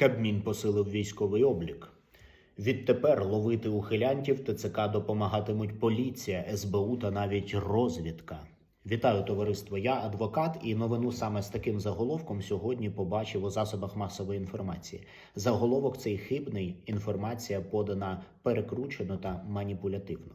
Кабмін посилив військовий облік. Відтепер ловити ухилянтів ТЦК допомагатимуть поліція, СБУ та навіть розвідка. Вітаю товариство. Я адвокат, і новину саме з таким заголовком сьогодні побачив у засобах масової інформації. Заголовок цей хибний. Інформація подана перекручено та маніпулятивно.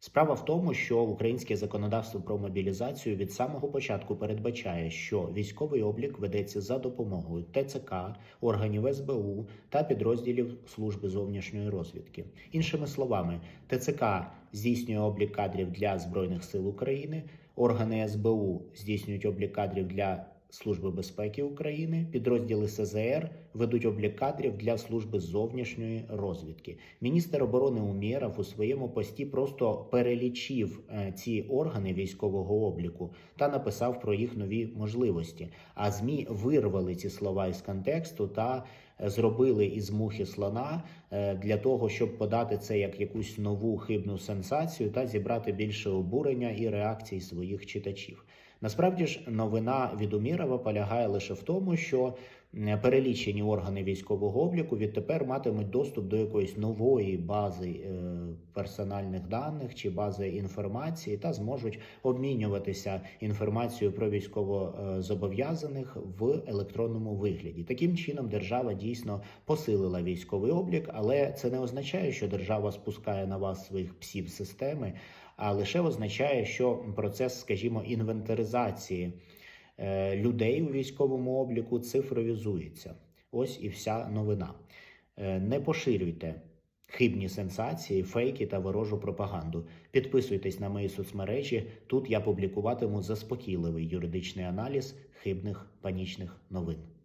Справа в тому, що українське законодавство про мобілізацію від самого початку передбачає, що військовий облік ведеться за допомогою ТЦК, органів СБУ та підрозділів служби зовнішньої розвідки. Іншими словами, ТЦК здійснює облік кадрів для збройних сил України, органи СБУ здійснюють облік кадрів для Служби безпеки України, підрозділи СЗР ведуть облік кадрів для служби зовнішньої розвідки. Міністр оборони Умєров у своєму пості просто перелічив е, ці органи військового обліку та написав про їх нові можливості. А змі вирвали ці слова із контексту та е, зробили із мухи слона е, для того, щоб подати це як якусь нову хибну сенсацію та зібрати більше обурення і реакцій своїх читачів. Насправді ж новина від Умірова полягає лише в тому, що перелічені органи військового обліку відтепер матимуть доступ до якоїсь нової бази е, персональних даних чи бази інформації та зможуть обмінюватися інформацією про військовозобов'язаних в електронному вигляді. Таким чином, держава дійсно посилила військовий облік, але це не означає, що держава спускає на вас своїх псів системи, а лише означає, що процес, скажімо, інвентаризації е, людей у військовому обліку цифровізується. Ось і вся новина. Е, Не поширюйте хибні сенсації, фейки та ворожу пропаганду. Підписуйтесь на мої соцмережі. Тут я публікуватиму заспокійливий юридичний аналіз хибних панічних новин.